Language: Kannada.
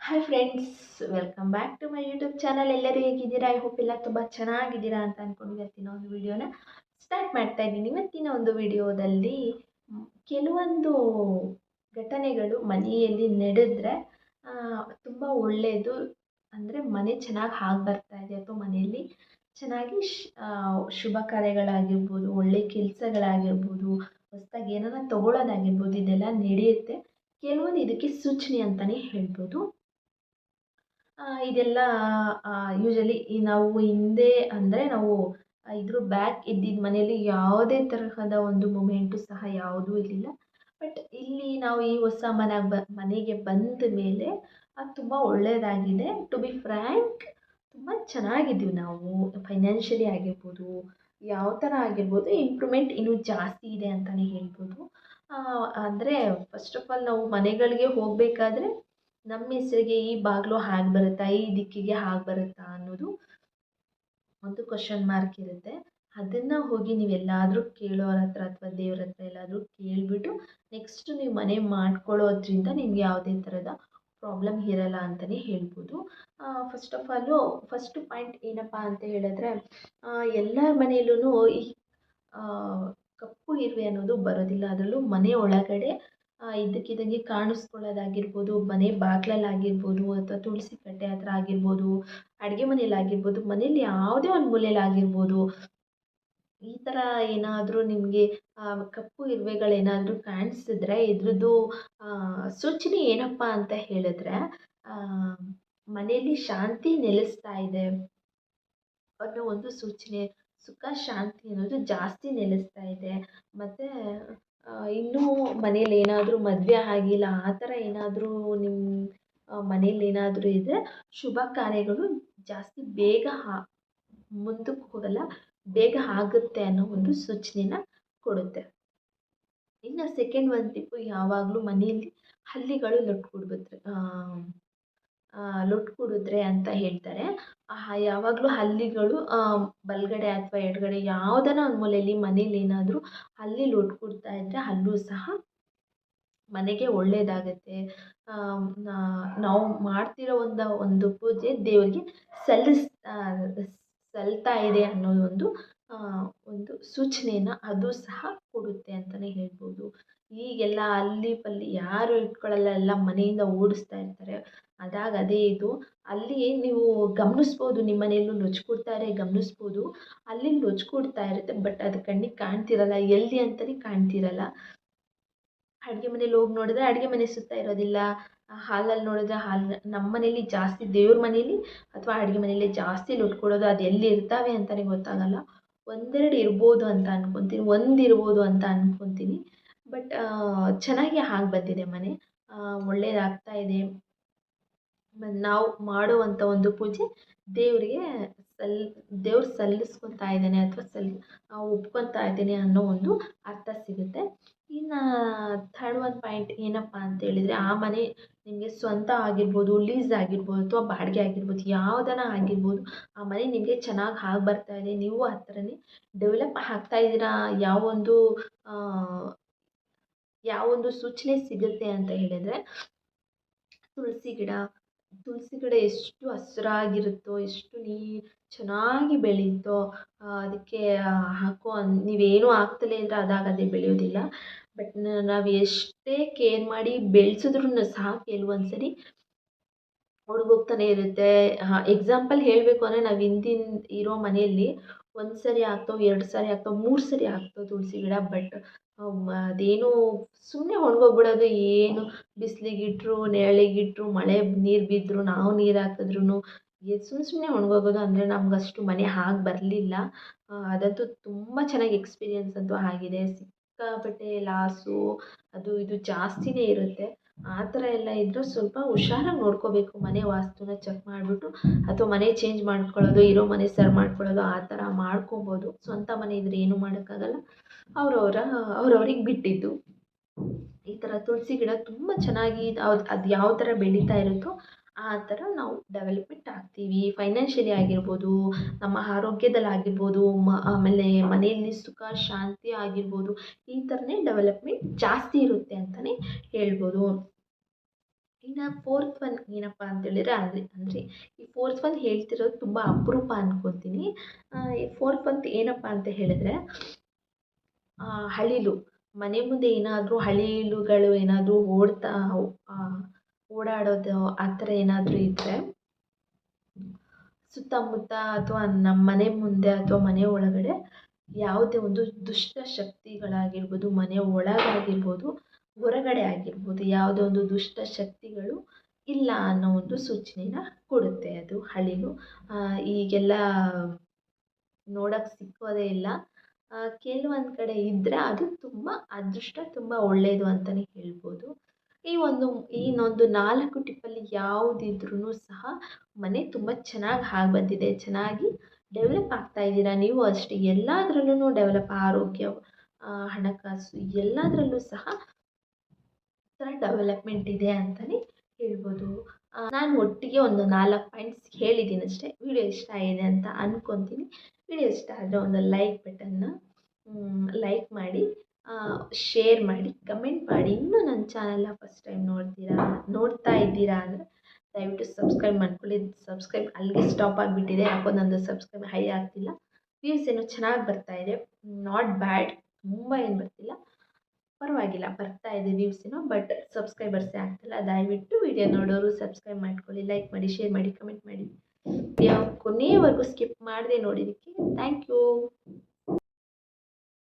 Hi friends welcome back to my YouTube channel ಎಲ್ಲರೂ ಹೇಗಿದ್ದೀರಾ? ಐ ಹೋಪ್ ಎಲ್ಲ ತುಂಬ ಚೆನ್ನಾಗಿದ್ದೀರಾ ಅಂತ ಅಂದ್ಕೊಂಡು ಇವತ್ತಿನ ಒಂದು ವಿಡಿಯೋನ ಸ್ಟಾರ್ಟ್ ಮಾಡ್ತಾ ಇದ್ದೀನಿ. ಇವತ್ತಿನ ಒಂದು ವಿಡಿಯೋದಲ್ಲಿ ಕೆಲವೊಂದು ಘಟನೆಗಳು ಮನೆಯಲ್ಲಿ ನಡೆದ್ರೆ ತುಂಬ ಒಳ್ಳೆಯದು ಅಂದರೆ ಮನೆ ಚೆನ್ನಾಗಿ ಹಾಗೆ ಬರ್ತಾ ಇದೆ. ಅಥವಾ ಮನೆಯಲ್ಲಿ ಚೆನ್ನಾಗಿ ಶುಭ ಕಾರ್ಯಗಳಾಗಿರ್ಬೋದು, ಒಳ್ಳೆ ಕೆಲಸಗಳಾಗಿರ್ಬೋದು, ಹೊಸ್ದಾಗಿ ಏನಾರ ತೊಗೊಳೋದಾಗಿರ್ಬೋದು, ಇದೆಲ್ಲ ನಡೆಯುತ್ತೆ. ಕೆಲವೊಂದು ಇದಕ್ಕೆ ಸೂಚನೆ ಅಂತಲೇ ಹೇಳ್ಬೋದು. ಇದೆಲ್ಲ ಯೂಶಲಿ ನಾವು ಹಿಂದೆ ಅಂದರೆ ನಾವು ಇದ್ರ ಬ್ಯಾಕ್ ಇದ್ದಿದ್ದ ಮನೆಯಲ್ಲಿ ಯಾವುದೇ ತರಹದ ಒಂದು ಮೂಮೆಂಟು ಸಹ ಯಾವುದೂ ಇರಲಿಲ್ಲ. ಬಟ್ ಇಲ್ಲಿ ನಾವು ಈ ಹೊಸ ಮನೆಗೆ ಬ, ಮನೆಗೆ ಬಂದ ಮೇಲೆ ಅದು ತುಂಬ ಒಳ್ಳೆಯದಾಗಿದೆ ಟು ಬಿ ಫ್ರ್ಯಾಂಕ್ ತುಂಬ ಚೆನ್ನಾಗಿದ್ದೀವಿ ನಾವು. ಫೈನಾನ್ಷಿಯಲಿ ಆಗಿರ್ಬೋದು, ಯಾವ ಥರ ಆಗಿರ್ಬೋದು ಇಂಪ್ರೂವ್ಮೆಂಟ್ ಇನ್ನೂ ಜಾಸ್ತಿ ಇದೆ ಅಂತಲೇ ಹೇಳ್ಬೋದು. ಅಂದರೆ ಫಸ್ಟ್ ಆಫ್ ಆಲ್ ನಾವು ಮನೆಗಳಿಗೆ ಹೋಗಬೇಕಾದ್ರೆ ನಮ್ಮ ಹೆಸರಿಗೆ ಈ ಬಾಗಿಲು ಹಾಗೆ ಬರುತ್ತಾ, ಈ ದಿಕ್ಕಿಗೆ ಹಾಗೆ ಬರುತ್ತಾ ಅನ್ನೋದು ಒಂದು ಕ್ವಶನ್ ಮಾರ್ಕ್ ಇರುತ್ತೆ. ಅದನ್ನು ಹೋಗಿ ನೀವೆಲ್ಲಾದರೂ ಕೇಳೋರ ಹತ್ರ ಅಥವಾ ದೇವ್ರ ಹತ್ರ ಎಲ್ಲಾದರೂ ಕೇಳಿಬಿಟ್ಟು ನೆಕ್ಸ್ಟ್ ನೀವು ಮನೆ ಮಾಡ್ಕೊಳ್ಳೋದ್ರಿಂದ ನಿಮ್ಗೆ ಯಾವುದೇ ಥರದ ಪ್ರಾಬ್ಲಮ್ ಇರಲ್ಲ ಅಂತಲೇ ಹೇಳ್ಬೋದು. First of all first point ಏನಪ್ಪ ಅಂತ ಹೇಳಿದ್ರೆ ಎಲ್ಲರ ಮನೆಯಲ್ಲೂ ಈ ಕಪ್ಪು ಇರುವೆ ಅನ್ನೋದು ಬರೋದಿಲ್ಲ. ಅದರಲ್ಲೂ ಮನೆ ಒಳಗಡೆ ಇದ್ದಕ್ಕಿದ್ದಂಗೆ ಕಾಣಿಸ್ಕೊಳ್ಳೋದಾಗಿರ್ಬೋದು, ಮನೆ ಬಾಗ್ಲಲ್ಲಾಗಿರ್ಬೋದು, ಅಥವಾ ತುಳಸಿ ಕಟ್ಟೆ ಹತ್ರ ಆಗಿರ್ಬೋದು, ಅಡುಗೆ ಮನೇಲಿ ಆಗಿರ್ಬೋದು ಮನೇಲಿ ಯಾವುದೇ ಒಂದು ಮೂಲೆಯಲ್ಲಿ ಆಗಿರ್ಬೋದು ಈ ಥರ ಏನಾದರೂ ನಿಮಗೆ ಕಪ್ಪು ಇರುವೆಗಳೇನಾದರೂ ಕಾಣಿಸಿದ್ರೆ ಇದ್ರದ್ದು ಸೂಚನೆ ಏನಪ್ಪ ಅಂತ ಹೇಳಿದ್ರೆ ಮನೆಯಲ್ಲಿ ಶಾಂತಿ ನೆಲೆಸ್ತಾ ಇದೆ ಅನ್ನೋ ಒಂದು ಸೂಚನೆ, ಸುಖ, ಶಾಂತಿ ಅನ್ನೋದು ಜಾಸ್ತಿ ನೆಲೆಸ್ತಾ ಇದೆ. ಮತ್ತು ಇನ್ನೂ ಮನೇಲಿ ಏನಾದರೂ ಮದುವೆ ಆಗಿಲ್ಲ, ಆ ಥರ ಏನಾದರೂ ನಿಮ್ಮ ಮನೇಲಿ ಏನಾದರೂ ಇದ್ದರೆ ಶುಭ ಕಾರ್ಯಗಳು ಜಾಸ್ತಿ ಬೇಗ ಹಾ, ಮುಂದಕ್ಕೆ ಹೋಗಲ್ಲ, ಬೇಗ ಆಗುತ್ತೆ ಅನ್ನೋ ಒಂದು ಸೂಚನೆನ ಕೊಡುತ್ತೆ. ಇನ್ನು ಸೆಕೆಂಡ್ ಒಂದು ಟಿಪ್ಪು ಯಾವಾಗಲೂ ಮನೆಯಲ್ಲಿ ಹಲ್ಲಿಗಳು ಲೊಟ್ಕೂಡ್ಬಿಟ್ರೆ ಕುಡಿದ್ರೆ ಅಂತ ಹೇಳ್ತಾರೆ. ಯಾವಾಗಲೂ ಹಲ್ಲಿಗಳು ಬಲಗಡೆ ಅಥವಾ ಎಡಗಡೆ ಯಾವುದನ ಒಂದು ಮೂಲೆಯಲ್ಲಿ ಮನೇಲಿ ಏನಾದರೂ ಹಲ್ಲಿ ಲೊಟ್ಕೂಡ್ತಾ ಇದ್ದರೆ ಅಲ್ಲೂ ಸಹ ಮನೆಗೆ ಒಳ್ಳೆಯದಾಗತ್ತೆ ನಾವು ಮಾಡ್ತಿರೋ ಒಂದು ಒಂದು ಪೂಜೆ ದೇವರಿಗೆ ಸಲ್ಲಿಸ್ತಾ ಸಲ್ತಾ ಇದೆ ಅನ್ನೋದು ಒಂದು ಸೂಚನೆಯನ್ನು ಅದು ಸಹ ಕೊಡುತ್ತೆ ಅಂತಲೇ ಹೇಳ್ಬೋದು. ಈಗೆಲ್ಲ ಅಲ್ಲಿ ಪಲ್ಲಿ ಯಾರು ಇಟ್ಕೊಳ್ಳಲ್ಲ, ಎಲ್ಲ ಮನೆಯಿಂದ ಓಡಿಸ್ತಾ ಇರ್ತಾರೆ. ಅದಾಗ ಅದೇ ಇದು. ಅಲ್ಲಿ ನೀವು ಗಮನಿಸ್ಬೋದು, ನಿಮ್ಮ ಮನೆಯಲ್ಲೂ ನೊಚ್ಕೊಡ್ತಾರೆ, ಗಮನಿಸ್ಬೋದು. ಅಲ್ಲಿ ನೊಚ್ಕೊಡ್ತಾ ಇರುತ್ತೆ, ಬಟ್ ಅದು ಕಣ್ಣಿಗೆ ಕಾಣ್ತಿರಲ್ಲ, ಎಲ್ಲಿ ಅಂತಲೇ ಕಾಣ್ತಿರಲ್ಲ. ಅಡುಗೆ ಮನೇಲಿ ಹೋಗಿ ನೋಡಿದ್ರೆ ಅಡುಗೆ ಮನೆ ಸುತ್ತ ಇರೋದಿಲ್ಲ. ಹಾಲಲ್ಲಿ ನೋಡಿದ್ರೆ ಹಾಲು, ನಮ್ಮ ಮನೇಲಿ ಜಾಸ್ತಿ ದೇವ್ರ ಮನೇಲಿ ಅಥವಾ ಅಡುಗೆ ಮನೇಲಿ ಜಾಸ್ತಿ ಲೊಟ್ಕೊಡೋದು ಅದು ಎಲ್ಲಿ ಇರ್ತಾವೆ ಅಂತಲೇ ಗೊತ್ತಾಗಲ್ಲ. ಒಂದೆರಡು ಇರ್ಬೋದು ಅಂತ ಅನ್ಕೊತೀನಿ, ಒಂದು ಇರ್ಬೋದು ಅಂತ ಅನ್ಕೊತೀನಿ. ಬಟ್ ಚೆನ್ನಾಗಿ ಆಗಿ ಬಂದಿದೆ ಮನೆ. ಒಳ್ಳೆಯದಾಗ್ತಾ ಇದೆ. ನಾವು ಮಾಡುವಂಥ ಒಂದು ಪೂಜೆ ದೇವರಿಗೆ ಸಲ್, ದೇವ್ರು ಸಲ್ಲಿಸ್ಕೊತಾ ಇದ್ದಾನೆ ಅಥವಾ ಸಲ್ಲಿ ಒಪ್ಕೊತಾ ಇದ್ದೀನಿ ಅನ್ನೋ ಒಂದು ಅರ್ಥ ಸಿಗುತ್ತೆ. ಇನ್ನು ಥರ್ಡ್ ಒನ್ ಪಾಯಿಂಟ್ ಏನಪ್ಪ ಅಂತ ಹೇಳಿದರೆ, ಆ ಮನೆ ನಿಮಗೆ ಸ್ವಂತ ಆಗಿರ್ಬೋದು ಲೀಸ್ ಆಗಿರ್ಬೋದು ಅಥವಾ ಬಾಡಿಗೆ ಆಗಿರ್ಬೋದು, ಯಾವುದನ ಆಗಿರ್ಬೋದು, ಆ ಮನೆ ನಿಮಗೆ ಚೆನ್ನಾಗಿ ಆಗಿ ಬರ್ತಾ ಇದೆ, ನೀವು ಆ ಥರನೇ ಡೆವಲಪ್ ಆಗ್ತಾ ಇದ್ದೀರಾ ಯಾವೊಂದು ಯಾವೊಂದು ಸೂಚನೆ ಸಿಗುತ್ತೆ ಅಂತ ಹೇಳಿದರೆ, ತುಳಸಿ ಗಿಡ ತುಳಸಿ ಗಿಡ ಎಷ್ಟು ಹಸಿರಾಗಿರುತ್ತೋ, ಎಷ್ಟು ನೀ, ಚೆನ್ನಾಗಿ ಬೆಳೆಯುತ್ತೋ ಅದಕ್ಕೆ ಹಾಕೋ, ನೀವೇನೂ ಹಾಕ್ತಲೇ ಇದ್ದರೆ ಅದಾಗದೇ ಬೆಳೆಯೋದಿಲ್ಲ. ಬಟ್ ನಾವು ಎಷ್ಟೇ ಕೇರ್ ಮಾಡಿ ಬೆಳೆಸಿದ್ರೂ ಸಹ ಕೆಲವೊಂದು ಸರಿ ಒಣಗೋಗ್ತಾನೆ ಇರುತ್ತೆ. ಎಕ್ಸಾಂಪಲ್ ಹೇಳಬೇಕು ಅಂದರೆ ನಾವು ಹಿಂದಿನ ಇರೋ ಮನೆಯಲ್ಲಿ ಒಂದು ಸರಿ ಹಾಕ್ತೋ ಎರಡು ಸರಿ ಆಗ್ತೋ, ಮೂರು ಸರಿ ಆಗ್ತೋ ತುಳಸಿ ಗಿಡ ಬಟ್ ಅದೇನು ಸುಮ್ಮನೆ ಒಣಗೋಗ್ಬಿಡೋದು. ಏನು ಬಿಸಿಲಿಗಿಟ್ರು, ನೆರಳಿಗಿಟ್ರು, ಮಳೆ ನೀರು ಬಿದ್ದರೂ ನಾವು ನೀರು ಹಾಕಿದ್ರೂ ಸುಮ್ಮನೆ ಸುಮ್ಮನೆ ಒಣಗೋಗೋದು ಅಂದರೆ ನಮ್ಗೆ ಅಷ್ಟು ಮನೆ ಆಗಿ ಬರಲಿಲ್ಲ. ಅದಂತೂ ತುಂಬ ಚೆನ್ನಾಗಿ ಎಕ್ಸ್ಪೀರಿಯನ್ಸ್ ಅಂತೂ ಆಗಿದೆ. ಸಿಕ್ಕಾಪಟ್ಟೆ ಲಾಸು, ಅದು ಇದು ಜಾಸ್ತಿನೇ ಇರುತ್ತೆ. ಆ ಥರ ಎಲ್ಲ ಇದ್ದರೂ ಸ್ವಲ್ಪ ಹುಷಾರಾಗಿ ನೋಡ್ಕೋಬೇಕು. ಮನೆ ವಾಸ್ತುನ ಚೆಕ್ ಮಾಡಿಬಿಟ್ಟು ಅಥವಾ ಮನೆ ಚೇಂಜ್ ಮಾಡ್ಕೊಳ್ಳೋದು, ಇರೋ ಮನೆ ಸರ್ ಮಾಡ್ಕೊಳ್ಳೋದು, ಆ ಥರ ಮಾಡ್ಕೊಬೋದು. ಸ್ವಂತ ಮನೆ ಇದ್ದರೆ ಏನು ಮಾಡೋಕ್ಕಾಗಲ್ಲ. ಅವರವರ ಅವ್ರವ್ರಿಗೆ ಬಿಟ್ಟಿದ್ದು. ಈ ಥರ ತುಳಸಿ ಗಿಡ ತುಂಬ ಚೆನ್ನಾಗಿ ಅದು ಅದು ಯಾವ ಥರ ಬೆಳೀತಾ ಇರುತ್ತೋ ಆ ಥರ ನಾವು ಡೆವಲಪ್ಮೆಂಟ್ ಆಗ್ತೀವಿ. ಫೈನಾನ್ಷಿಯಲಿ ಆಗಿರ್ಬೋದು, ನಮ್ಮ ಆರೋಗ್ಯದಲ್ಲಿ ಆಗಿರ್ಬೋದು, ಮ, ಆಮೇಲೆ ಮನೆಯಲ್ಲಿ ಸುಖ, ಶಾಂತಿ ಆಗಿರ್ಬೋದು, ಈ ಥರನೇ ಡೆವಲಪ್ಮೆಂಟ್ ಜಾಸ್ತಿ ಇರುತ್ತೆ ಅಂತಲೇ ಹೇಳ್ಬೋದು. ಇನ್ನು ಫೋರ್ತ್ ಒನ್ ಏನಪ್ಪ ಅಂತೇಳಿದ್ರೆ ಅಂದರೆ ಅಂದರೆ ಈ ಫೋರ್ತ್ ಒನ್ ಹೇಳ್ತಿರೋದು ತುಂಬ ಅಪರೂಪ ಈ ಫೋರ್ತ್ ಒನ್ ಏನಪ್ಪ ಅಂತ ಹೇಳಿದ್ರೆ ಅಳಿಲು ಮನೆ ಮುಂದೆ ಏನಾದರೂ ಹಳಿಲುಗಳು ಏನಾದರೂ ಓಡ್ತಾ ಓಡಾಡೋದು ಆ ಥರ ಏನಾದರೂ ಇದ್ದರೆ ಸುತ್ತಮುತ್ತ ಅಥವಾ ನಮ್ಮ ಮನೆ ಮುಂದೆ ಅಥವಾ ಮನೆ ಒಳಗಡೆ ಯಾವುದೇ ಒಂದು ದುಷ್ಟ ಶಕ್ತಿಗಳಾಗಿರ್ಬೋದು ಮನೆ ಒಳಗಾಗಿರ್ಬೋದು ಹೊರಗಡೆ ಆಗಿರ್ಬೋದು ಯಾವುದೇ ಒಂದು ದುಷ್ಟ ಶಕ್ತಿಗಳು ಇಲ್ಲ ಅನ್ನೋ ಒಂದು ಸೂಚನೆನ ಕೊಡುತ್ತೆ ಅದು ಅಳಿಲು ಈಗೆಲ್ಲ ನೋಡೋಕ್ಕೆ ಸಿಕ್ಕೋದೇ ಇಲ್ಲ. ಕೆಲವೊಂದು ಕಡೆ ಇದ್ದರೆ ಅದು ತುಂಬ ಅದೃಷ್ಟ ತುಂಬ ಒಳ್ಳೆಯದು ಅಂತಲೇ ಹೇಳ್ಬೋದು. ಈ ಒಂದು ಇನ್ನೊಂದು ನಾಲ್ಕು ಟಿಪ್ಪಲ್ಲಿ ಯಾವುದಿದ್ರೂ ಸಹ ಮನೆ ತುಂಬ ಚೆನ್ನಾಗಿ ಆಗಿ ಬಂದಿದೆ ಚೆನ್ನಾಗಿ ಡೆವಲಪ್ ಆಗ್ತಾ ಇದ್ದೀರಾ? ನೀವು ಅಷ್ಟೇ ಎಲ್ಲದರಲ್ಲೂ ಡೆವಲಪ್ ಆರೋಗ್ಯ ಹಣಕಾಸು ಎಲ್ಲದರಲ್ಲೂ ಸಹ ಥರ ಡೆವಲಪ್ಮೆಂಟ್ ಇದೆ ಅಂತಲೇ ಹೇಳ್ಬೋದು. ನಾನು ಒಟ್ಟಿಗೆ ಒಂದು ನಾಲ್ಕು ಪಾಯಿಂಟ್ಸ್ ಹೇಳಿದ್ದೀನಿ ಅಷ್ಟೇ. ವಿಡಿಯೋ ಇಷ್ಟ ಆಗಿದೆ ಅಂತ ಅಂದ್ಕೊತೀನಿ ವಿಡಿಯೋ ಇಷ್ಟ ಆದರೆ ಒಂದು ಲೈಕ್ ಬಟನ್ನ ಲೈಕ್ ಮಾಡಿ. ಶೇರ್ ಮಾಡಿ ಕಮೆಂಟ್ ಮಾಡಿ. ಇನ್ನೂ ನನ್ನ ಚಾನಲ್ನ ಫಸ್ಟ್ ಟೈಮ್ ನೋಡ್ತೀರಾ, ನೋಡ್ತಾ ಇದ್ದೀರಾ ಅಂದರೆ ದಯವಿಟ್ಟು ಸಬ್ಸ್ಕ್ರೈಬ್ ಮಾಡ್ಕೊಳ್ಳಿ. ಸಬ್ಸ್ಕ್ರೈಬ್ ಅಲ್ಲಿಗೆ ಸ್ಟಾಪ್ ಆಗಿಬಿಟ್ಟಿದೆ. ಯಾಕೋ ನಂದು ಸಬ್ಸ್ಕ್ರೈಬ್ ಹೈ ಆಗ್ತಿಲ್ಲ. ವ್ಯೂಸ್ ಏನು ಚೆನ್ನಾಗಿ ಬರ್ತಾ ಇದೆ. ನಾಟ್ ಬ್ಯಾಡ್ ತುಂಬ ಏನು ಬರ್ತಿಲ್ಲ. ಪರವಾಗಿಲ್ಲ. ಬರ್ತಾ ಇದೆ ವ್ಯೂಸ್ ಏನೋ ಬಟ್ ಸಬ್ಸ್ಕ್ರೈಬರ್ಸೇ ಆಗ್ತಿಲ್ಲ. ದಯವಿಟ್ಟು ವಿಡಿಯೋ ನೋಡೋರು ಸಬ್ಸ್ಕ್ರೈಬ್ ಮಾಡ್ಕೊಳ್ಳಿ. ಲೈಕ್ ಮಾಡಿ ಶೇರ್ ಮಾಡಿ ಕಮೆಂಟ್ ಮಾಡಿ. ಕೊನೆಯವರೆಗೂ ಸ್ಕಿಪ್ ಮಾಡದೆ ನೋಡಿದ್ದಕ್ಕೆ ಥ್ಯಾಂಕ್ ಯು